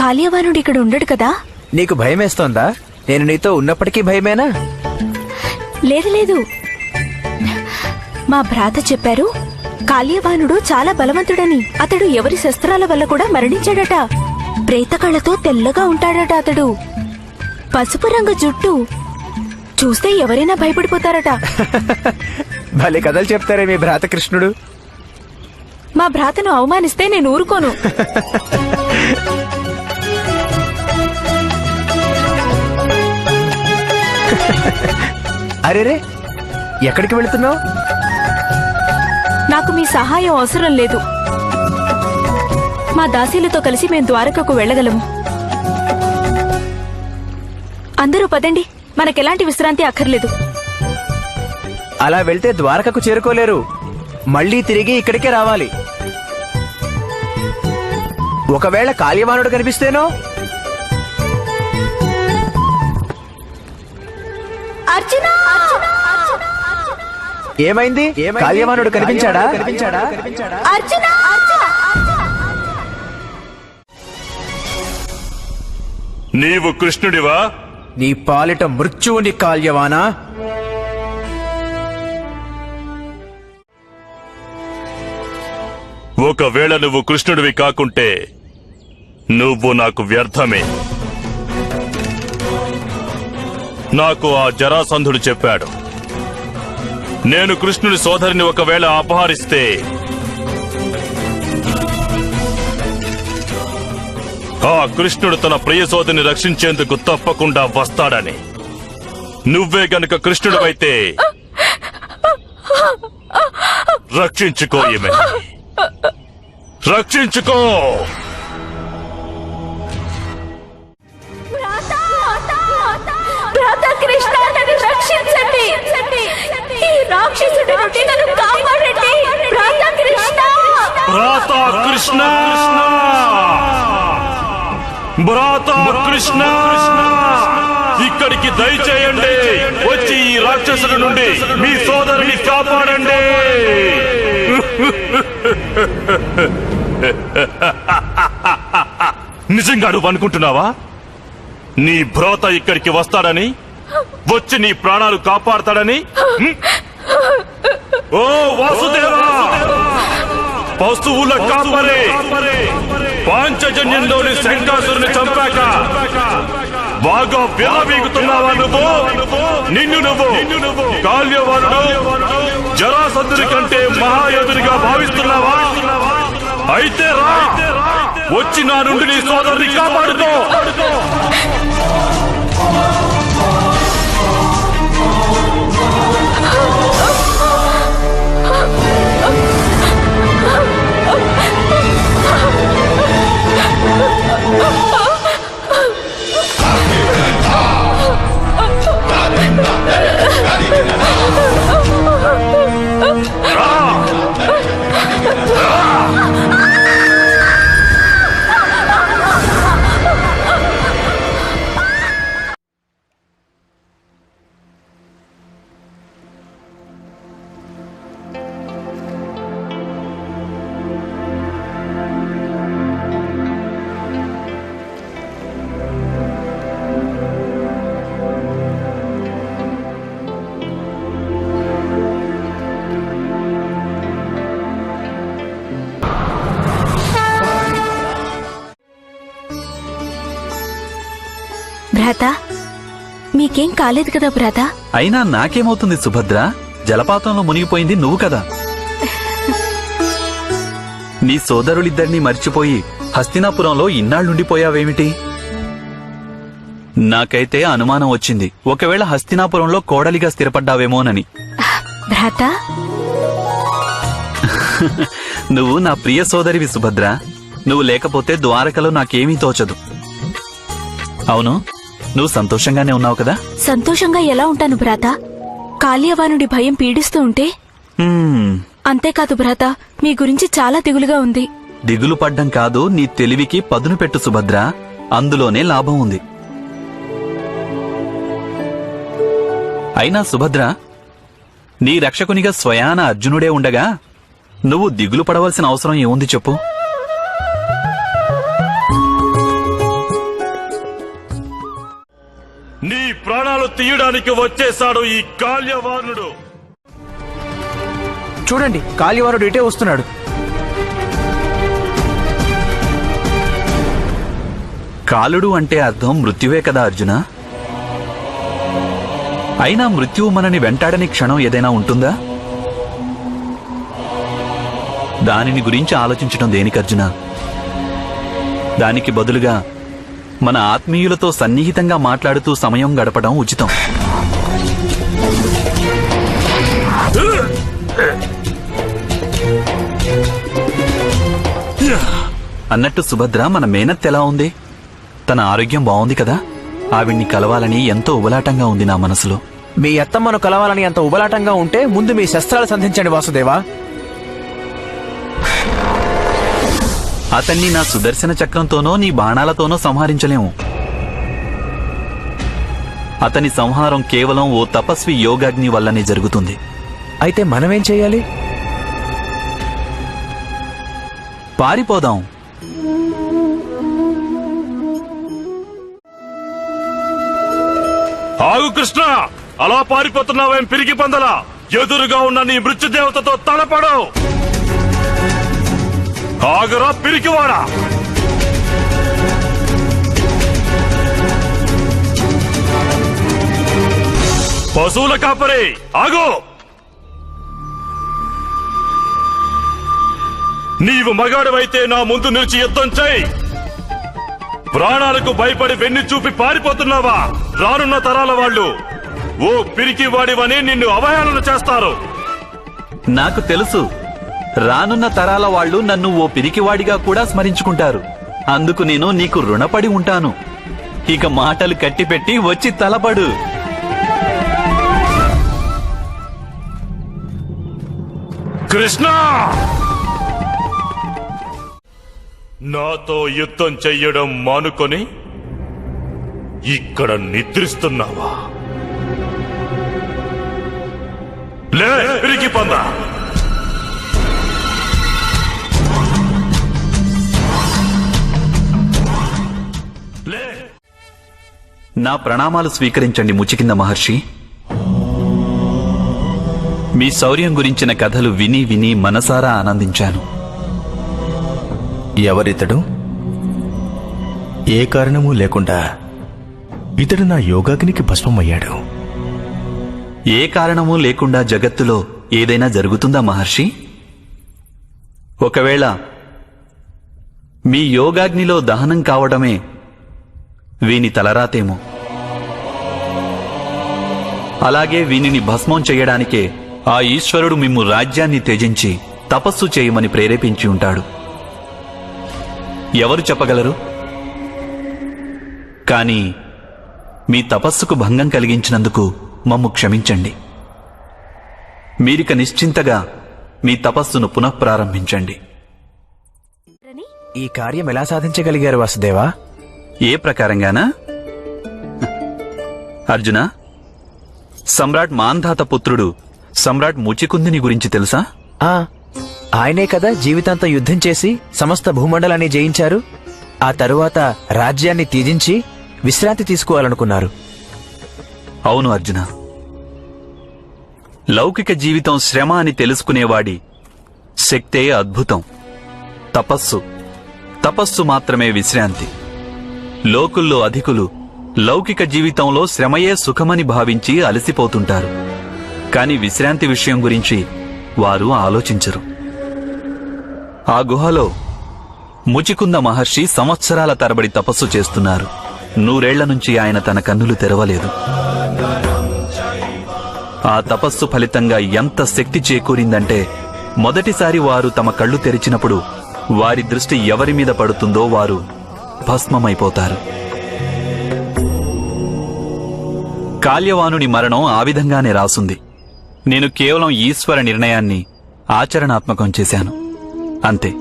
కాళీయవానుడు ఇక్కడ ఉండడు కదా? నీకు భయమేస్తోందా? నేను నీతో ఉన్నప్పటికీ భయమేనా? లేదు లేదు. మా భ్రాత చెప్పారు కాళీయవానుడు చాలా బలవంతుడని. అతడు ఎవరి శస్త్రాల వల్ల కూడా మరణించాడట. ప్రేతకళ్ళతో తెల్లగా ఉంటాడట అతడు. పసుపు రంగు జుట్టు. చూస్తే ఎవరైనా భయపడిపోతారట. భలే కథలు చెప్తారే మీ భ్రాత కృష్ణుడు. మా భ్రాతను అవమానిస్తే నేను ఊరుకోను. అరేరే ఎక్కడికి వెళుతున్నావు? నాకు మీ సహాయం అవసరం లేదు. మా దాసీలతో కలిసి మేము ద్వారకకు వెళ్ళగలము. అందరూ పదండి మనకెలాంటి విశ్రాంతి అక్కర్లేదు. అలా వెళ్తే ద్వారకకు చేరుకోలేరు. మళ్ళీ తిరిగి ఇక్కడికే రావాలి. ఒకవేళ కాళీవానుడు కనిపిస్తేనో? ఏమైంది? కాళీవానుడు కనిపించాడా? కనిపించాడా? నీవు కృష్ణుడివా? నీ పాలిట మృత్యువుని కాల్యవానా? ఒకవేళ నువ్వు కృష్ణుడివి కాకుంటే నువ్వు నాకు వ్యర్థమే. నాకు ఆ జరాసంధుడు చెప్పాడు. నేను కృష్ణుడి సోదరిని ఒకవేళ అపహరిస్తే ఆ కృష్ణుడు తన ప్రియ సోదరిని రక్షించేందుకు తప్పకుండా వస్తాడని. నువ్వే గనుక అయితే రక్షించుకో ఈమె రక్షించుకో! కృష్ణ. భ్రాత కృష్ణ. ఇక్కడికి దయచేయండి. వచ్చి ఈ రాక్షసుల నుండి మీ సోదరుని కాపాడండి. నిజంగా నువ్వు అనుకుంటున్నావా? నీ భ్రోత ఇక్కడికి వస్తాడని వచ్చి నీ ప్రాణాలు కాపాడతాడని? ఓ వాసుదేవా! పశువుల కాపరే. పాంచజన్యంలోని శంకాసురుని చంపాక. బాగా విలవీగుతున్నావా నువ్వు? నిన్ను నువ్వు. కాల్యవారుడు జరాసంధుని కంటే మహాయోధునిగా భావిస్తున్నావా? అయితే రా. వచ్చి నా నుండి నీ సోదరుని కాపాడుకో. భ్రాత? మీకేం కాలేదు కదా భ్రాత? అయినా నాకేమవుతుంది సుభద్ర? జలపాతంలో మునిగిపోయింది నువ్వు కదా. నీ సోదరులిద్దరినీ మర్చిపోయి హస్తినాపురంలో ఇన్నాళ్ళుండిపోయావేమిటి నాకైతే అనుమానం వచ్చింది. ఒకవేళ హస్తినాపురంలో కోడలిగా స్థిరపడ్డావేమోనని. భ్రాత? నువ్వు నా ప్రియ సోదరివి సుభద్ర. నువ్వు లేకపోతే ద్వారకలో నాకేమీ తోచదు. అవును? నువ్వు సంతోషంగానే ఉన్నావు కదా? సంతోషంగా ఎలా ఉంటాను భ్రాత? కాళ్యవానుడి భయం పీడిస్తూ ఉంటే? అంతేకాదు భ్రాత మీ గురించి చాలా దిగులుగా ఉంది. దిగులు పడ్డం కాదు నీ తెలివికి పదును పెట్టు సుభద్ర. అందులోనే లాభం ఉంది. అయినా సుభద్ర నీ రక్షకునిగా స్వయాన అర్జునుడే ఉండగా నువ్వు దిగులు పడవలసిన అవసరం ఏముంది చెప్పు? ప్రాణాలు తీయడానికి వచ్చేశాడు ఈ కాల్యవానుడు. చూడండి కాళీవానుడు ఇటే వస్తున్నాడు. కాలుడు అంటే అర్థం మృత్యువే కదా అర్జున? అయినా మృత్యువు మనని వెంటాడని క్షణం ఏదైనా ఉంటుందా? దానిని గురించి ఆలోచించడం దేనికి అర్జున? దానికి బదులుగా మన ఆత్మీయులతో సన్నిహితంగా మాట్లాడుతూ సమయం గడపడం ఉచితం. అన్నట్టు సుభద్ర మన మేనత్ ఎలా ఉంది? తన ఆరోగ్యం బాగుంది కదా? ఆవిడ్ని కలవాలని ఎంతో ఉబలాటంగా ఉంది నా మనసులో. మీ అత్తమ్మను కలవాలని అంత ఉబలాటంగా ఉంటే ముందు మీ శస్త్రాలు సంధించండి వాసుదేవా. అతన్ని నా సుదర్శన చక్రంతోనో నీ బాణాలతోనో సంహరించలేము. అతని సంహారం కేవలం ఓ తపస్వి యోగాగ్ని వల్లనే జరుగుతుంది. అయితే మనమేం చేయాలి? పారిపోదాం. ఆగు కృష్ణ! అలా పారిపోతున్నావేం పిరిగి పందలా? ఎదురుగా ఉన్న నీ మృత్యుదేవతతో తలపడు ఆగరా పిరికివాడా? పశువుల కాపరే ఆగు! నీవు మగాడవైతే నా ముందు నిలిచి యుద్ధం చేయి. ప్రాణాలకు భయపడి వెన్ను చూపి పారిపోతున్నావా? రానున్న తరాల వాళ్ళు ఓ పిరికి వాడివని నిన్ను అవహేళన చేస్తారు. నాకు తెలుసు. రానున్న తరాల వాళ్ళు నన్ను ఓ పిరికివాడిగా కూడా స్మరించుకుంటారు. అందుకు నేను నీకు రుణపడి ఉంటాను. ఇక మాటలు కట్టిపెట్టి వచ్చి తలపడు. కృష్ణ! నాతో యుద్ధం చెయ్యడం మానుకొని ఇక్కడ నిద్రిస్తున్నావా? లే పిరికి పందా నా ప్రణామాలు స్వీకరించండి ముచికింద మహర్షి. మీ శౌర్యం గురించిన కథలు విని విని మనసారా ఆనందించాను. ఎవరితడు? ఏ కారణము లేకుండా ఇతడు నా యోగాగ్నికి భస్మమయ్యాడు. ఏ కారణమూ లేకుండా జగత్తులో ఏదైనా జరుగుతుందా మహర్షి? ఒకవేళ మీ యోగాగ్నిలో దహనం కావడమే వీని తలరాతేమో. అలాగే వీనిని భస్మం చేయడానికే ఆ ఈశ్వరుడు మిమ్ము రాజ్యాన్ని త్యజించి తపస్సు చేయమని ప్రేరేపించి ఉంటాడు. ఎవరు చెప్పగలరు? కానీ మీ తపస్సుకు భంగం కలిగించినందుకు మమ్ము క్షమించండి. మీరిక నిశ్చింతగా మీ తపస్సును పునఃప్రారంభించండి. ఈ కార్యం ఎలా సాధించగలిగారు వాసుదేవా? ఏ ప్రకారంగానా? అర్జున? సమ్రాట్ మాంధాత పుత్రుడు సమ్రాట్ ముచికుందిని గురించి తెలుసా? ఆ ఆయనే కదా జీవితాంతం యుద్ధం చేసి సమస్త భూమండలాన్ని జయించారు. ఆ తరువాత రాజ్యాన్ని త్యజించి విశ్రాంతి తీసుకోవాలనుకున్నారు. అవును అర్జున. లౌకిక జీవితం శ్రమ అని తెలుసుకునేవాడి శక్తే అద్భుతం. తపస్సు. తపస్సు మాత్రమే విశ్రాంతి. లోకుల్లో అధికులు లౌకిక జీవితంలో శ్రమయే సుఖమని భావించి అలసిపోతుంటారు. కాని విశ్రాంతి విషయం గురించి వారు ఆలోచించరు. ఆ గుహలో ముచికుంద మహర్షి సంవత్సరాల తరబడి తపస్సు చేస్తున్నారు. నూరేళ్ళ నుంచి ఆయన తన కన్నులు తెరవలేదు. ఆ తపస్సు ఫలితంగా ఎంత శక్తి చేకూరిందంటే మొదటిసారి వారు తమ కళ్ళు తెరిచినప్పుడు వారి దృష్టి ఎవరి మీద పడుతుందో వారు భస్మమైపోతారు. కాల్యవానుని మరణం ఆ విధంగానే రాసుంది. నేను కేవలం ఈశ్వర నిర్ణయాన్ని ఆచరణాత్మకం చేశాను. అంతే.